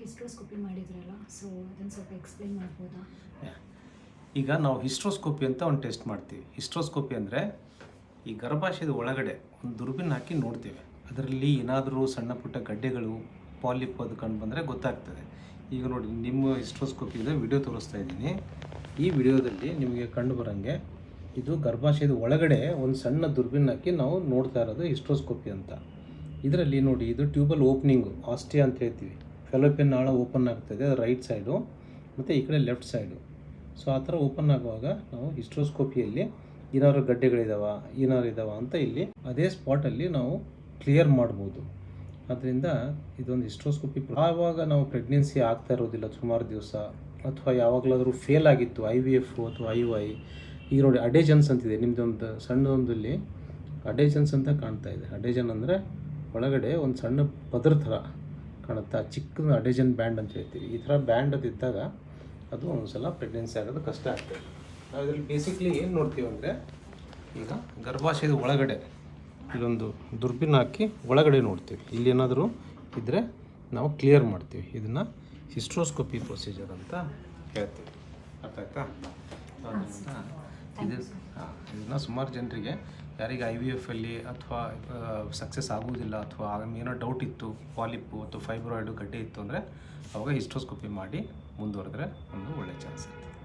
Hysteroscopy ಮಾಡಿದ್ರಲ್ಲ so ಸ್ವಲ್ಪ explain ಮಾಡ್ಬೋದಾ? ಈಗ ನಾವು ಹಿಸ್ಟ್ರೋಸ್ಕೋಪಿ ಅಂತ ಒಂದು ಟೆಸ್ಟ್ ಮಾಡ್ತೀವಿ. ಹಿಸ್ಟ್ರೋಸ್ಕೋಪಿ ಅಂದರೆ ಈ ಗರ್ಭಾಶಯದ ಒಳಗಡೆ ಒಂದು ದುರ್ಬಿನ್ ಹಾಕಿ ನೋಡ್ತೇವೆ. ಅದರಲ್ಲಿ ಏನಾದರೂ ಸಣ್ಣ ಪುಟ್ಟ ಗಡ್ಡೆಗಳು ಪಾಲಿಪ್ ಅದು ಕಂಡು ಬಂದರೆ ಗೊತ್ತಾಗ್ತದೆ. ಈಗ ನೋಡಿ, ನಿಮ್ಮ ಹಿಸ್ಟ್ರೋಸ್ಕೋಪಿಯಿಂದ ವಿಡಿಯೋ ತೋರಿಸ್ತಾ ಇದ್ದೀನಿ. ಈ ವಿಡಿಯೋದಲ್ಲಿ ನಿಮಗೆ ಕಂಡು ಬರೋಂಗೆ ಇದು ಗರ್ಭಾಶಯದ ಒಳಗಡೆ ಒಂದು ಸಣ್ಣ ದುರ್ಬಿನ್ ಹಾಕಿ ನಾವು ನೋಡ್ತಾ ಇರೋದು ಹಿಸ್ಟ್ರೋಸ್ಕೋಪಿ ಅಂತ. ಇದರಲ್ಲಿ ನೋಡಿ, ಇದು ಟ್ಯೂಬಲ್ ಓಪನಿಂಗು ಆಸ್ಟಿಯಾ ಅಂತ ಹೇಳ್ತೀವಿ. ಫೆಲೋಪಿಯನ್ ನಾಳ ಓಪನ್ ಆಗ್ತದೆ, ಅದು ರೈಟ್ ಸೈಡು, ಮತ್ತು ಈ ಕಡೆ ಲೆಫ್ಟ್ ಸೈಡು. ಸೊ, ಆ ಥರ ಓಪನ್ ಆಗುವಾಗ ನಾವು ಹಿಸ್ಟ್ರೋಸ್ಕೋಪಿಯಲ್ಲಿ ಏನಾದ್ರು ಗಡ್ಡೆಗಳಿದಾವ, ಏನಾದ್ರು ಇದಾವ ಅಂತ ಇಲ್ಲಿ ಅದೇ ಸ್ಪಾಟಲ್ಲಿ ನಾವು ಕ್ಲಿಯರ್ ಮಾಡ್ಬೋದು. ಅದರಿಂದ ಇದೊಂದು ಹಿಸ್ಟ್ರೋಸ್ಕೋಪಿ ಆವಾಗ ನಾವು ಪ್ರೆಗ್ನೆನ್ಸಿ ಆಗ್ತಾ ಇರೋದಿಲ್ಲ, ಸುಮಾರು ದಿವಸ, ಅಥವಾ ಯಾವಾಗಲಾದರೂ ಫೇಲ್ ಆಗಿತ್ತು ಐ ವಿ ಎಫ್ ಅಥವಾ ಐ ವೈ ಈಗ ನೋಡಿ ಅಡೇಜನ್ಸ್ ಅಂತಿದೆ. ನಿಮ್ಮದೊಂದು ಸಣ್ಣದೊಂದಲ್ಲಿ ಅಡೇಜನ್ಸ್ ಅಂತ ಕಾಣ್ತಾ ಇದೆ. ಅಡೇಜನ್ ಅಂದರೆ ಒಳಗಡೆ ಒಂದು ಸಣ್ಣ ಪದರ ಥರ ಕಾಣುತ್ತೆ. ಆ ಚಿಕ್ಕ ಅಡೇಜನ್ ಬ್ಯಾಂಡ್ ಅಂತ ಹೇಳ್ತೀವಿ. ಈ ಥರ ಬ್ಯಾಂಡ್ ಅದು ಅದು ಒಂದ್ಸಲ ಪ್ರೆಗ್ನೆನ್ಸಿ ಆಗೋದು ಕಷ್ಟ ಆಗ್ತದೆ. ನಾವು ಇದರಲ್ಲಿ ಬೇಸಿಕ್ಲಿ ಏನು ನೋಡ್ತೀವಿ ಅಂದರೆ ಈಗ ಗರ್ಭಾಶಯದ ಒಳಗಡೆ ಇಲ್ಲೊಂದು ದುರ್ಬಿನ ಹಾಕಿ ಒಳಗಡೆ ನೋಡ್ತೀವಿ. ಇಲ್ಲಿ ಏನಾದರೂ ಇದ್ದರೆ ನಾವು ಕ್ಲಿಯರ್ ಮಾಡ್ತೀವಿ. ಇದನ್ನು ಹಿಸ್ಟ್ರೋಸ್ಕೋಪಿ ಪ್ರೊಸೀಜರ್ ಅಂತ ಹೇಳ್ತೀವಿ. ಅರ್ಥ ಆಯ್ತಾ? ಇದು ಇದನ್ನು ಸುಮಾರು ಜನರಿಗೆ ಯಾರಿಗೆ ಐ ವಿ ಎಫ್ ಅಲ್ಲಿ ಅಥವಾ ಸಕ್ಸಸ್ ಆಗುವುದಿಲ್ಲ ಅಥವಾ ಏನೋ ಡೌಟ್ ಇತ್ತು ಪಾಲಿಪ್ಪು ಅಥವಾ ಫೈಬ್ರಾಯ್ಡು ಗಡ್ಡೆ ಇತ್ತು ಅಂದರೆ ಅವಾಗ ಹಿಸ್ಟ್ರೋಸ್ಕೋಪಿ ಮಾಡಿ ಮುಂದುವರೆದ್ರೆ ಒಂದು ಒಳ್ಳೆ ಚಾನ್ಸ್ ಇರುತ್ತೆ